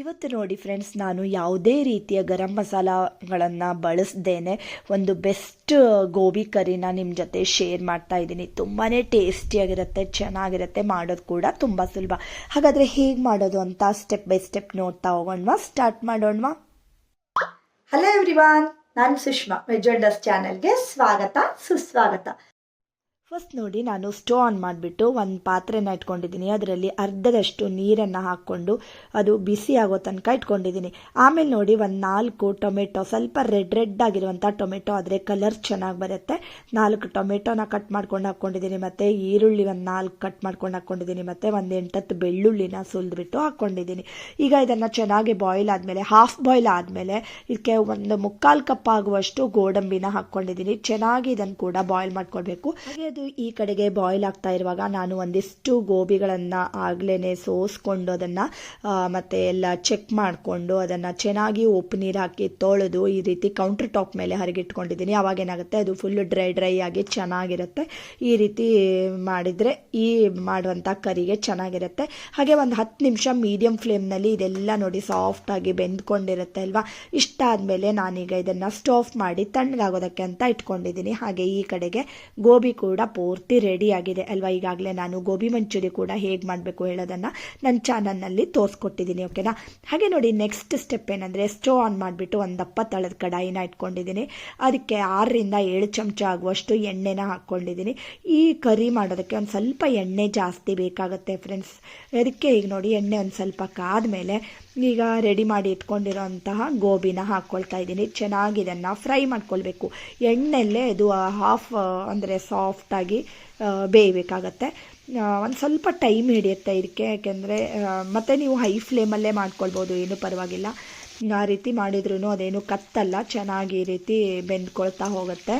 ಇವತ್ತು ನೋಡಿ ಫ್ರೆಂಡ್ಸ್ ನಾನು ಯಾವುದೇ ರೀತಿಯ ಗರಂ ಮಸಾಲಗಳನ್ನು ಬಳಸ್ದೇನೆ ಒಂದು ಬೆಸ್ಟ್ ಗೋಬಿ ಕರಿನ ನಿಮ್ಮ ಜೊತೆ ಶೇರ್ ಮಾಡ್ತಾ ಇದ್ದೀನಿ. ತುಂಬಾ ಟೇಸ್ಟಿಯಾಗಿರುತ್ತೆ ಚೆನ್ನಾಗಿರುತ್ತೆ, ಮಾಡೋದು ಕೂಡ ತುಂಬ ಸುಲಭ. ಹಾಗಾದರೆ ಹೇಗೆ ಮಾಡೋದು ಅಂತ ಸ್ಟೆಪ್ ಬೈ ಸ್ಟೆಪ್ ನೋಡ್ತಾ ಹೋಗೋಣವಾ? ಸ್ಟಾರ್ಟ್ ಮಾಡೋಣವಾ? ಹಲೋ ಎವ್ರಿವಾನ್ ನಾನು ಸುಷ್ಮಾ ವೆಜ್ ಚಾನಲ್ಗೆ ಸ್ವಾಗತ, ಸುಸ್ವಾಗತ. ಫಸ್ಟ್ ನೋಡಿ ನಾನು ಸ್ಟವ್ ಆನ್ ಮಾಡಿಬಿಟ್ಟು ಒಂದು ಪಾತ್ರೆನ ಇಟ್ಕೊಂಡಿದ್ದೀನಿ. ಅದರಲ್ಲಿ ಅರ್ಧದಷ್ಟು ನೀರನ್ನು ಹಾಕ್ಕೊಂಡು ಅದು ಬಿಸಿ ಆಗೋ ತನಕ ಇಟ್ಕೊಂಡಿದ್ದೀನಿ. ಆಮೇಲೆ ನೋಡಿ ಒಂದು ನಾಲ್ಕು ಟೊಮೆಟೊ, ಸ್ವಲ್ಪ ರೆಡ್ ರೆಡ್ ಆಗಿರುವಂಥ ಟೊಮೆಟೊ, ಆದರೆ ಕಲರ್ ಚೆನ್ನಾಗಿ ಬರುತ್ತೆ. ನಾಲ್ಕು ಟೊಮೆಟೊನ ಕಟ್ ಮಾಡ್ಕೊಂಡು ಹಾಕ್ಕೊಂಡಿದ್ದೀನಿ ಮತ್ತು ಈರುಳ್ಳಿ ಒಂದು ನಾಲ್ಕು ಕಟ್ ಮಾಡ್ಕೊಂಡು ಹಾಕ್ಕೊಂಡಿದ್ದೀನಿ ಮತ್ತು ಒಂದು ಎಂಟತ್ತು ಬೆಳ್ಳುಳ್ಳಿನ ಸುಲಿದ್ಬಿಟ್ಟು ಹಾಕ್ಕೊಂಡಿದ್ದೀನಿ. ಈಗ ಇದನ್ನು ಚೆನ್ನಾಗಿ ಬಾಯ್ಲ್ ಆದಮೇಲೆ ಹಾಫ್ ಬಾಯ್ಲ್ ಆದಮೇಲೆ ಇದಕ್ಕೆ ಒಂದು ಮುಕ್ಕಾಲು ಕಪ್ ಆಗುವಷ್ಟು ಗೋಡಂಬಿನ ಹಾಕ್ಕೊಂಡಿದ್ದೀನಿ. ಚೆನ್ನಾಗಿ ಇದನ್ನು ಕೂಡ ಬಾಯ್ಲ್ ಮಾಡ್ಕೊಳ್ಬೇಕು. ಅದು ಈ ಕಡೆಗೆ ಬಾಯ್ಲ್ ಆಗ್ತಾ ಇರುವಾಗ ನಾನು ಒಂದಿಷ್ಟು ಗೋಬಿಗಳನ್ನು ಆಗ್ಲೇ ಸೋಸ್ಕೊಂಡು ಅದನ್ನು ಮತ್ತೆ ಎಲ್ಲ ಚೆಕ್ ಮಾಡಿಕೊಂಡು ಅದನ್ನು ಚೆನ್ನಾಗಿ ಉಪ್ಪು ನೀರು ಹಾಕಿ ತೊಳೆದು ಈ ರೀತಿ ಕೌಂಟರ್ ಟಾಪ್ ಮೇಲೆ ಹರಿಗಿಟ್ಕೊಂಡಿದ್ದೀನಿ. ಅವಾಗ ಏನಾಗುತ್ತೆ? ಅದು ಫುಲ್ ಡ್ರೈ ಡ್ರೈ ಆಗಿ ಚೆನ್ನಾಗಿರುತ್ತೆ. ಈ ರೀತಿ ಮಾಡಿದರೆ ಈ ಮಾಡುವಂಥ ಕರಿಗೆ ಚೆನ್ನಾಗಿರುತ್ತೆ. ಹಾಗೆ ಒಂದು ಹತ್ತು ನಿಮಿಷ ಮೀಡಿಯಮ್ ಫ್ಲೇಮ್ನಲ್ಲಿ ಇದೆಲ್ಲ ನೋಡಿ ಸಾಫ್ಟಾಗಿ ಬೆಂದ್ಕೊಂಡಿರುತ್ತೆ ಅಲ್ವಾ? ಇಷ್ಟ ಆದಮೇಲೆ ನಾನೀಗ ಇದನ್ನು ಸ್ಟೋವ್ ಮಾಡಿ ತಣ್ಣಗಾಗೋದಕ್ಕೆ ಅಂತ ಇಟ್ಕೊಂಡಿದ್ದೀನಿ. ಹಾಗೆ ಈ ಕಡೆಗೆ ಗೋಬಿ ಕೂಡ ಪೂರ್ತಿ ರೆಡಿ ಆಗಿದೆ ಅಲ್ವಾ? ಈಗಾಗಲೇ ನಾನು ಗೋಬಿ ಮಂಚೂರಿ ಕೂಡ ಹೇಗೆ ಮಾಡಬೇಕು ಹೇಳೋದನ್ನು ನನ್ನ ಚಾನಲ್ನಲ್ಲಿ ತೋರಿಸ್ಕೊಟ್ಟಿದ್ದೀನಿ ಓಕೆನಾ ಹಾಗೆ ನೋಡಿ ನೆಕ್ಸ್ಟ್ ಸ್ಟೆಪ್ ಏನಂದರೆ ಸ್ಟವ್ ಆನ್ ಮಾಡಿಬಿಟ್ಟು ಒಂದು ದಪ್ಪ ತಳದ ಕಡಾಯಿನ ಇಟ್ಕೊಂಡಿದ್ದೀನಿ. ಅದಕ್ಕೆ ಆರರಿಂದ ಏಳು ಚಮಚ ಆಗುವಷ್ಟು ಎಣ್ಣೆನ ಹಾಕ್ಕೊಂಡಿದ್ದೀನಿ. ಈ ಕರಿ ಮಾಡೋದಕ್ಕೆ ಒಂದು ಸ್ವಲ್ಪ ಎಣ್ಣೆ ಜಾಸ್ತಿ ಬೇಕಾಗುತ್ತೆ ಫ್ರೆಂಡ್ಸ್ ಅದಕ್ಕೆ ಈಗ ನೋಡಿ, ಎಣ್ಣೆ ಒಂದು ಸ್ವಲ್ಪ ಕಾದ್ಮೇಲೆ ಈಗ ರೆಡಿ ಮಾಡಿ ಇಟ್ಕೊಂಡಿರೋಂತಹ ಗೋಬಿನ ಹಾಕ್ಕೊಳ್ತಾ ಇದ್ದೀನಿ. ಚೆನ್ನಾಗಿ ಇದನ್ನು ಫ್ರೈ ಮಾಡ್ಕೊಳ್ಬೇಕು. ಎಣ್ಣೆಲ್ಲೇ ಇದು ಹಾಫ್ ಅಂದರೆ ಸಾಫ್ಟಾಗಿ ಬೇಯಬೇಕಾಗತ್ತೆ. ಒಂದು ಸ್ವಲ್ಪ ಟೈಮ್ ಹಿಡಿಯುತ್ತೆ ಇದಕ್ಕೆ. ಯಾಕೆಂದರೆ ಮತ್ತು ನೀವು ಹೈ ಫ್ಲೇಮಲ್ಲೇ ಮಾಡ್ಕೊಳ್ಬೋದು. ಏನೂ ಪರವಾಗಿಲ್ಲ. ಆ ರೀತಿ ಮಾಡಿದ್ರೂ ಅದೇನು ಕತ್ತಲ್ಲ. ಚೆನ್ನಾಗಿ ಈ ರೀತಿ ಬೆಂದ್ಕೊಳ್ತಾ ಹೋಗುತ್ತೆ.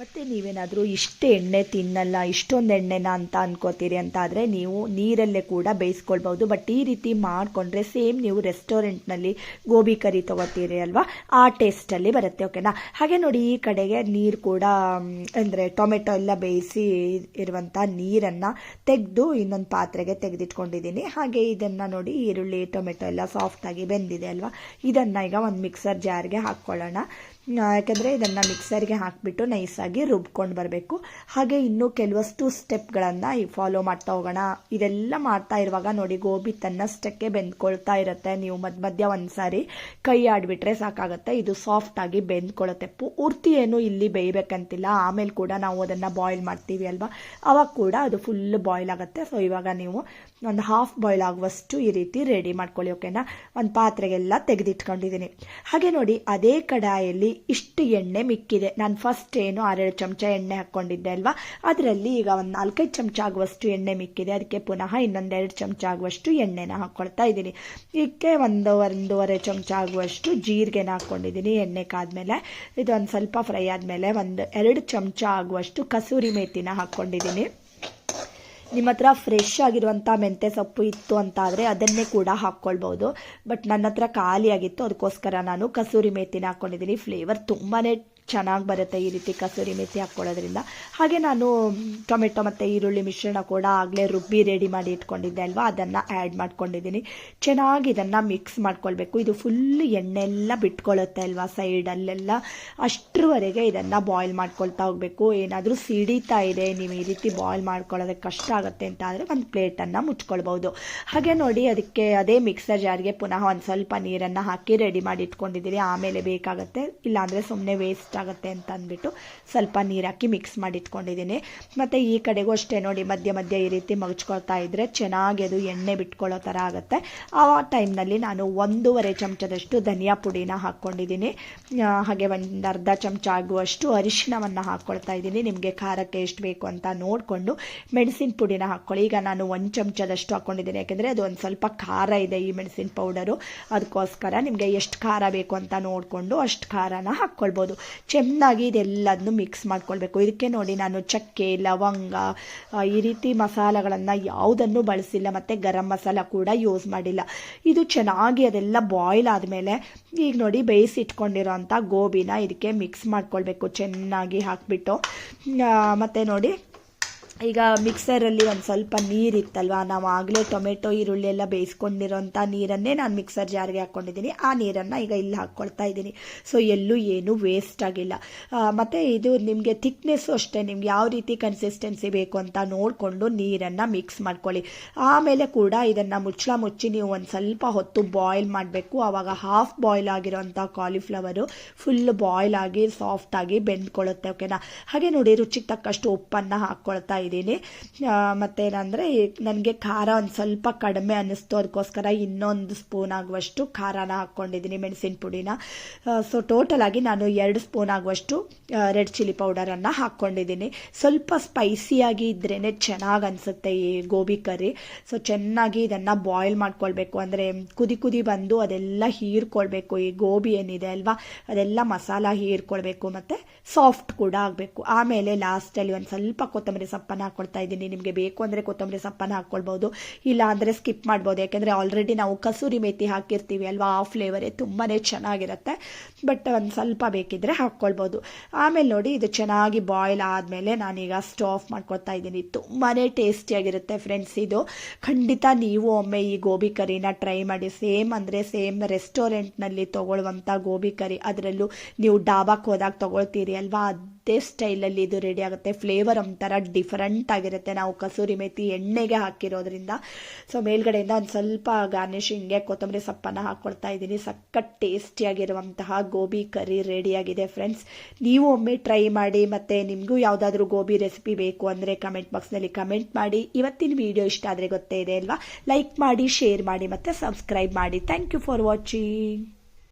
ಮತ್ತು ನೀವೇನಾದರೂ ಇಷ್ಟು ಎಣ್ಣೆ ತಿನ್ನಲ್ಲ, ಇಷ್ಟೊಂದು ಎಣ್ಣೆನ ಅಂತ ಅನ್ಕೋತೀರಿ ಅಂತ ಆದರೆ ನೀವು ನೀರಲ್ಲೇ ಕೂಡ ಬೇಯಿಸ್ಕೊಳ್ಬೋದು ಬಟ್ ಈ ರೀತಿ ಮಾಡಿಕೊಂಡ್ರೆ ಸೇಮ್ ನೀವು ರೆಸ್ಟೋರೆಂಟ್ನಲ್ಲಿ ಗೋಬಿ ಕರಿ ತೊಗೋತೀರಿ ಅಲ್ವಾ? ಆ ಟೇಸ್ಟಲ್ಲಿ ಬರುತ್ತೆ, ಓಕೆನಾ? ಹಾಗೆ ನೋಡಿ ಈ ಕಡೆಗೆ ನೀರು ಕೂಡ ಅಂದರೆ ಟೊಮೆಟೊ ಎಲ್ಲ ಬೇಯಿಸಿ ಇರುವಂಥ ನೀರನ್ನು ತೆಗೆದು ಇನ್ನೊಂದು ಪಾತ್ರೆಗೆ ತೆಗೆದಿಟ್ಕೊಂಡಿದ್ದೀನಿ. ಹಾಗೆ ಇದನ್ನು ನೋಡಿ ಈರುಳ್ಳಿ, ಟೊಮೆಟೊ ಎಲ್ಲ ಸಾಫ್ಟಾಗಿ ಬೆಂದಿದೆ ಅಲ್ವಾ? ಇದನ್ನು ಈಗ ಒಂದು ಮಿಕ್ಸರ್ ಜಾರ್ಗೆ ಹಾಕ್ಕೊಳ್ಳೋಣ. ಯಾಕೆಂದರೆ ಇದನ್ನು ಮಿಕ್ಸರ್ಗೆ ಹಾಕಿಬಿಟ್ಟು ನೈಸಾಗಿ ರುಬ್ಕೊಂಡು ಬರಬೇಕು. ಹಾಗೆ ಇನ್ನೂ ಕೆಲವಷ್ಟು ಸ್ಟೆಪ್ಗಳನ್ನು ಫಾಲೋ ಮಾಡ್ತಾ ಹೋಗೋಣ. ಇದೆಲ್ಲ ಮಾಡ್ತಾ ಇರುವಾಗ ನೋಡಿ, ಗೋಬಿ ತನ್ನಷ್ಟಕ್ಕೆ ಬೆಂದ್ಕೊಳ್ತಾ ಇರುತ್ತೆ. ನೀವು ಮಧ್ಯ ಮಧ್ಯ ಒಂದು ಸಾರಿ ಕೈ ಆಡಿಬಿಟ್ರೆ ಸಾಕಾಗುತ್ತೆ. ಇದು ಸಾಫ್ಟಾಗಿ ಬೆಂದ್ಕೊಳ್ಳುತ್ತೆ ಪೂರ್ತಿ ಏನು ಇಲ್ಲಿ ಬೇಯಬೇಕಂತಿಲ್ಲ. ಆಮೇಲೆ ಕೂಡ ನಾವು ಅದನ್ನು ಬಾಯ್ಲ್ ಮಾಡ್ತೀವಿ ಅಲ್ವಾ? ಅವಾಗ ಕೂಡ ಅದು ಫುಲ್ ಬಾಯ್ಲ್ ಆಗುತ್ತೆ. ಸೊ ಇವಾಗ ನೀವು ಒಂದು ಹಾಫ್ ಬಾಯ್ಲ್ ಆಗುವಷ್ಟು ಈ ರೀತಿ ರೆಡಿ ಮಾಡ್ಕೊಳ್ಳಿ ಓಕೆನಾ ಒಂದು ಪಾತ್ರೆಗೆಲ್ಲ ತೆಗೆದಿಟ್ಕೊಂಡಿದ್ದೀನಿ. ಹಾಗೆ ನೋಡಿ, ಅದೇ ಕಡಾಯಲ್ಲಿ ಇಷ್ಟು ಎಣ್ಣೆ ಮಿಕ್ಕಿದೆ. ನಾನು ಫಸ್ಟ್ ಏನು ಆರೇಳು ಚಮಚ ಎಣ್ಣೆ ಹಾಕ್ಕೊಂಡಿದ್ದೆ ಅಲ್ವಾ? ಅದರಲ್ಲಿ ಈಗ ಒಂದು ನಾಲ್ಕೈದು ಚಮಚ ಆಗುವಷ್ಟು ಎಣ್ಣೆ ಮಿಕ್ಕಿದೆ. ಅದಕ್ಕೆ ಪುನಃ ಇನ್ನೊಂದೆರಡು ಚಮಚ ಆಗುವಷ್ಟು ಎಣ್ಣೆನ ಹಾಕ್ಕೊಳ್ತಾ ಇದ್ದೀನಿ. ಇದಕ್ಕೆ ಒಂದು ಒಂದೂವರೆ ಚಮಚ ಆಗುವಷ್ಟು ಜೀರಿಗೆನ ಹಾಕ್ಕೊಂಡಿದ್ದೀನಿ ಎಣ್ಣೆ ಕಾದ್ಮೇಲೆ. ಇದೊಂದು ಸ್ವಲ್ಪ ಫ್ರೈ ಆದಮೇಲೆ ಒಂದು ಎರಡು ಚಮಚ ಆಗುವಷ್ಟು ಕಸೂರಿ ಮೇಥಿನ ಹಾಕ್ಕೊಂಡಿದ್ದೀನಿ. ನಿಮ್ಮ ಹತ್ರ ಫ್ರೆಶ್ ಆಗಿರುವಂಥ ಮೆಂತ್ಯ ಸೊಪ್ಪು ಇತ್ತು ಅಂತ ಆದರೆ ಅದನ್ನೇ ಕೂಡ ಹಾಕ್ಕೊಳ್ಬೋದು. ಬಟ್ ನನ್ನ ಹತ್ರ ಖಾಲಿಯಾಗಿತ್ತು, ಅದಕ್ಕೋಸ್ಕರ ನಾನು ಕಸೂರಿ ಮೇಥಿನ ಹಾಕ್ಕೊಂಡಿದ್ದೀನಿ ಫ್ಲೇವರ್ ತುಂಬಾ ಚೆನ್ನಾಗಿ ಬರುತ್ತೆ ಈ ರೀತಿ ಕಸೂರಿ ಮೆಥಿ ಹಾಕ್ಕೊಳ್ಳೋದ್ರಿಂದ. ಹಾಗೆ ನಾನು ಟೊಮೆಟೊ ಮತ್ತು ಈರುಳ್ಳಿ ಮಿಶ್ರಣ ಕೂಡ ಆಗಲೇ ರುಬ್ಬಿ ರೆಡಿ ಮಾಡಿ ಇಟ್ಕೊಂಡಿದ್ದೆ ಅಲ್ವಾ? ಅದನ್ನು ಆ್ಯಡ್ ಮಾಡ್ಕೊಂಡಿದ್ದೀನಿ. ಚೆನ್ನಾಗಿ ಇದನ್ನು ಮಿಕ್ಸ್ ಮಾಡ್ಕೊಳ್ಬೇಕು. ಇದು ಫುಲ್ ಎಣ್ಣೆಲ್ಲ ಬಿಟ್ಕೊಳ್ಳುತ್ತೆ ಅಲ್ವಾ ಸೈಡಲ್ಲೆಲ್ಲ? ಅಷ್ಟರವರೆಗೆ ಇದನ್ನು ಬಾಯ್ಲ್ ಮಾಡ್ಕೊಳ್ತಾ ಹೋಗಬೇಕು. ಏನಾದರೂ ಸಿಡಿತಾ ಇದೆ, ನೀವು ಈ ರೀತಿ ಬಾಯ್ಲ್ ಮಾಡ್ಕೊಳ್ಳೋದಕ್ಕೆ ಕಷ್ಟ ಆಗುತ್ತೆ ಅಂತ ಆದರೆ ಒಂದು ಪ್ಲೇಟನ್ನು ಮುಚ್ಕೊಳ್ಬೋದು ಹಾಗೆ ನೋಡಿ ಅದಕ್ಕೆ ಅದೇ ಮಿಕ್ಸರ್ ಜಾರ್ಗೆ ಪುನಃ ಒಂದು ಸ್ವಲ್ಪ ನೀರನ್ನು ಹಾಕಿ ರೆಡಿ ಮಾಡಿ ಇಟ್ಕೊಂಡಿದ್ದೀನಿ. ಆಮೇಲೆ ಬೇಕಾಗುತ್ತೆ, ಇಲ್ಲಾಂದರೆ ಸುಮ್ಮನೆ ವೇಸ್ಟ್ ಆಗುತ್ತೆ ಅಂತ ಅಂದ್ಬಿಟ್ಟು ಸ್ವಲ್ಪ ನೀರು ಹಾಕಿ ಮಿಕ್ಸ್ ಮಾಡಿ ಇಟ್ಕೊಂಡಿದ್ದೀನಿ ಮತ್ತು ಈ ಕಡೆಗೂ ಅಷ್ಟೇ ನೋಡಿ, ಮಧ್ಯ ಮಧ್ಯ ಈ ರೀತಿ ಮಗಚ್ಕೊಳ್ತಾ ಇದ್ದರೆ ಚೆನ್ನಾಗಿ ಅದು ಎಣ್ಣೆ ಬಿಟ್ಕೊಳ್ಳೋ ಥರ ಆಗುತ್ತೆ. ಆ ಟೈಮ್ನಲ್ಲಿ ನಾನು ಒಂದೂವರೆ ಚಮಚದಷ್ಟು ಧನಿಯಾ ಪುಡಿನ ಹಾಕ್ಕೊಂಡಿದ್ದೀನಿ. ಹಾಗೆ ಒಂದು ಅರ್ಧ ಚಮಚ ಆಗುವಷ್ಟು ಅರಿಶಿಣವನ್ನು ಹಾಕ್ಕೊಳ್ತಾ ಇದ್ದೀನಿ. ನಿಮಗೆ ಖಾರಕ್ಕೆ ಎಷ್ಟು ಬೇಕು ಅಂತ ನೋಡಿಕೊಂಡು ಮೆಣಸಿನ ಪುಡಿನ ಹಾಕ್ಕೊಳ್ಳಿ. ಈಗ ನಾನು ಒಂದು ಚಮಚದಷ್ಟು ಹಾಕ್ಕೊಂಡಿದ್ದೀನಿ. ಯಾಕೆಂದರೆ ಅದು ಒಂದು ಸ್ವಲ್ಪ ಖಾರ ಇದೆ ಈ ಮೆಣಸಿನ ಪೌಡರು ಅದಕ್ಕೋಸ್ಕರ ನಿಮಗೆ ಎಷ್ಟು ಖಾರ ಬೇಕು ಅಂತ ನೋಡಿಕೊಂಡು ಅಷ್ಟು ಖಾರನ ಹಾಕ್ಕೊಳ್ಬೋದು. ಚೆನ್ನಾಗಿ ಇದೆಲ್ಲದನ್ನು ಮಿಕ್ಸ್ ಮಾಡ್ಕೊಳ್ಬೇಕು. ಇದಕ್ಕೆ ನೋಡಿ ನಾನು ಚಕ್ಕೆ, ಲವಂಗ ಈ ರೀತಿ ಮಸಾಲೆಗಳನ್ನು ಯಾವುದನ್ನು ಬಳಸಿಲ್ಲ, ಮತ್ತು ಗರಂ ಮಸಾಲ ಕೂಡ ಯೂಸ್ ಮಾಡಿಲ್ಲ. ಇದು ಚೆನ್ನಾಗಿ ಅದೆಲ್ಲ ಬಾಯ್ಲ್ ಆದಮೇಲೆ ಈಗ ನೋಡಿ ಬೇಯಿಸಿಟ್ಕೊಂಡಿರೋ ಅಂಥ ಗೋಬಿನ ಇದಕ್ಕೆ ಮಿಕ್ಸ್ ಮಾಡ್ಕೊಳ್ಬೇಕು. ಚೆನ್ನಾಗಿ ಹಾಕಿಬಿಟ್ಟು ಮತ್ತು ನೋಡಿ ಈಗ ಮಿಕ್ಸರಲ್ಲಿ ಒಂದು ಸ್ವಲ್ಪ ನೀರಿತ್ತಲ್ವಾ ನಾವು ಆಗಲೇ ಟೊಮೆಟೊ ಈರುಳ್ಳಿ ಎಲ್ಲ ಬೇಯಿಸ್ಕೊಂಡಿರೋಂಥ ನೀರನ್ನೇ ನಾನು ಮಿಕ್ಸರ್ ಜಾರಿಗೆ ಹಾಕ್ಕೊಂಡಿದ್ದೀನಿ ಆ ನೀರನ್ನು ಈಗ ಇಲ್ಲಿ ಹಾಕ್ಕೊಳ್ತಾ ಇದ್ದೀನಿ. ಸೊ ಎಲ್ಲೂ ಏನು ವೇಸ್ಟ್ ಆಗಿಲ್ಲ. ಮತ್ತು ಇದು ನಿಮಗೆ ಥಿಕ್ನೆಸ್ಸು ಅಷ್ಟೇ. ನಿಮ್ಗೆ ಯಾವ ರೀತಿ ಕನ್ಸಿಸ್ಟೆನ್ಸಿ ಬೇಕು ಅಂತ ನೋಡಿಕೊಂಡು ನೀರನ್ನು ಮಿಕ್ಸ್ ಮಾಡ್ಕೊಳ್ಳಿ. ಆಮೇಲೆ ಕೂಡ ಇದನ್ನು ಮುಚ್ಚಳ ಮುಚ್ಚಿ ನೀವು ಒಂದು ಸ್ವಲ್ಪ ಹೊತ್ತು ಬಾಯ್ಲ್ ಮಾಡಬೇಕು. ಆವಾಗ ಹಾಫ್ ಬಾಯ್ಲ್ ಆಗಿರೋಂಥ ಕಾಲಿಫ್ಲವರು ಫುಲ್ ಬಾಯ್ಲ್ ಆಗಿ ಸಾಫ್ಟಾಗಿ ಬೆಂದ್ಕೊಳ್ಳುತ್ತೆ ಓಕೆನಾ ಹಾಗೆ ನೋಡಿ ರುಚಿಗೆ ತಕ್ಕಷ್ಟು ಉಪ್ಪನ್ನು ಹಾಕ್ಕೊಳ್ತಾ ಇದ್ದೀನಿ ಮತ್ತೇನಂದರೆ ನನಗೆ ಖಾರ ಒಂದು ಸ್ವಲ್ಪ ಕಡಿಮೆ ಅನ್ನಿಸ್ತು. ಅದಕ್ಕೋಸ್ಕರ ಇನ್ನೊಂದು ಸ್ಪೂನ್ ಆಗುವಷ್ಟು ಖಾರನ ಹಾಕ್ಕೊಂಡಿದ್ದೀನಿ ಮೆಣಸಿನ ಪುಡಿನ. ಸೊ ಟೋಟಲ್ ಆಗಿ ನಾನು ಎರಡು ಸ್ಪೂನ್ ಆಗುವಷ್ಟು ರೆಡ್ ಚಿಲ್ಲಿ ಪೌಡರನ್ನು ಹಾಕ್ಕೊಂಡಿದ್ದೀನಿ ಸ್ವಲ್ಪ ಸ್ಪೈಸಿಯಾಗಿ ಇದ್ರೇ ಚೆನ್ನಾಗಿ ಅನಿಸುತ್ತೆ ಈ ಗೋಬಿ ಕರಿ. ಸೊ ಚೆನ್ನಾಗಿ ಇದನ್ನು ಬಾಯ್ಲ್ ಮಾಡ್ಕೊಳ್ಬೇಕು. ಅಂದರೆ ಕುದಿ ಕುದಿ ಬಂದು ಅದೆಲ್ಲ ಹೀರ್ಕೊಳ್ಬೇಕು. ಈ ಗೋಬಿ ಏನಿದೆ ಅಲ್ವಾ, ಅದೆಲ್ಲ ಮಸಾಲ ಹೀರ್ಕೊಳ್ಬೇಕು. ಮತ್ತು ಸಾಫ್ಟ್ ಕೂಡ ಆಗಬೇಕು. ಆಮೇಲೆ ಲಾಸ್ಟಲ್ಲಿ ಒಂದು ಸ್ವಲ್ಪ ಕೊತ್ತಂಬರಿ ಸೊಪ್ಪನ್ನು ಹಾಕ್ಕೊಳ್ತಾ ಇದ್ದೀನಿ. ನಿಮಗೆ ಬೇಕು ಅಂದರೆ ಕೊತ್ತಂಬರಿ ಸೊಪ್ಪನ್ನು ಹಾಕ್ಕೊಳ್ಬೋದು ಇಲ್ಲ ಅಂದರೆ ಸ್ಕಿಪ್ ಮಾಡ್ಬೋದು. ಯಾಕೆಂದರೆ ಆಲ್ರೆಡಿ ನಾವು ಕಸೂರಿ ಮೇಥಿ ಹಾಕಿರ್ತೀವಿ ಅಲ್ವಾ? ಆ ಫ್ಲೇವರೇ ತುಂಬಾ ಚೆನ್ನಾಗಿರುತ್ತೆ. ಬಟ್ ಒಂದು ಸ್ವಲ್ಪ ಬೇಕಿದ್ದರೆ ಹಾಕ್ಕೊಳ್ಬೋದು ಆಮೇಲೆ ನೋಡಿ ಇದು ಚೆನ್ನಾಗಿ ಬಾಯ್ಲ್ ಆದಮೇಲೆ ನಾನೀಗ ಸ್ಟವ್ ಮಾಡ್ಕೊಳ್ತಾ ಇದ್ದೀನಿ. ತುಂಬಾ ಟೇಸ್ಟಿಯಾಗಿರುತ್ತೆ ಫ್ರೆಂಡ್ಸ್ ಇದು. ಖಂಡಿತ ನೀವು ಒಮ್ಮೆ ಈ ಗೋಬಿ ಕರಿನ ಟ್ರೈ ಮಾಡಿ. ಸೇಮ್ ಅಂದರೆ ಸೇಮ್ ರೆಸ್ಟೋರೆಂಟ್ನಲ್ಲಿ ತೊಗೊಳ್ಳುವಂಥ ಗೋಬಿ ಕರಿ ಅದರಲ್ಲೂ ನೀವು ಡಾಬಾಕ್ಕೆ ಹೋದಾಗ ತೊಗೊಳ್ತೀರಿ ಅಲ್ವಾ? ಅದೇ ಸ್ಟೈಲಲ್ಲಿ ಇದು ರೆಡಿ ಆಗುತ್ತೆ. ಫ್ಲೇವರ್ ಒಂಥರ ಡಿಫರೆಂಟ್ ಆಗಿರುತ್ತೆ. ನಾವು ಕಸೂರಿ ಮೇಥಿ ಎಣ್ಣೆಗೆ ಹಾಕಿರೋದ್ರಿಂದ. ಸೊ ಮೇಲ್ಗಡೆಯಿಂದ ಒಂದು ಸ್ವಲ್ಪ ಗಾರ್ನಿಷಿಂಗ್ಗೆ ಕೊತ್ತಂಬರಿ ಸೊಪ್ಪನ್ನು ಹಾಕ್ಕೊಳ್ತಾ ಇದ್ದೀನಿ. ಸಖತ್ ಟೇಸ್ಟಿಯಾಗಿರುವಂತಹ ಗೋಬಿ ಕರಿ ರೆಡಿಯಾಗಿದೆ ಫ್ರೆಂಡ್ಸ್ ನೀವು ಒಮ್ಮೆ ಟ್ರೈ ಮಾಡಿ ಮತ್ತು ನಿಮಗೂ ಯಾವುದಾದ್ರೂ ಗೋಬಿ ರೆಸಿಪಿ ಬೇಕು ಅಂದರೆ ಕಮೆಂಟ್ ಬಾಕ್ಸ್ನಲ್ಲಿ ಕಮೆಂಟ್ ಮಾಡಿ. ಇವತ್ತಿನ ವಿಡಿಯೋ ಇಷ್ಟ ಆದರೆ ಗೊತ್ತೇ ಇದೆ ಅಲ್ವಾ? ಲೈಕ್ ಮಾಡಿ ಶೇರ್ ಮಾಡಿ ಮತ್ತು ಸಬ್ಸ್ಕ್ರೈಬ್ ಮಾಡಿ. Thank you for watching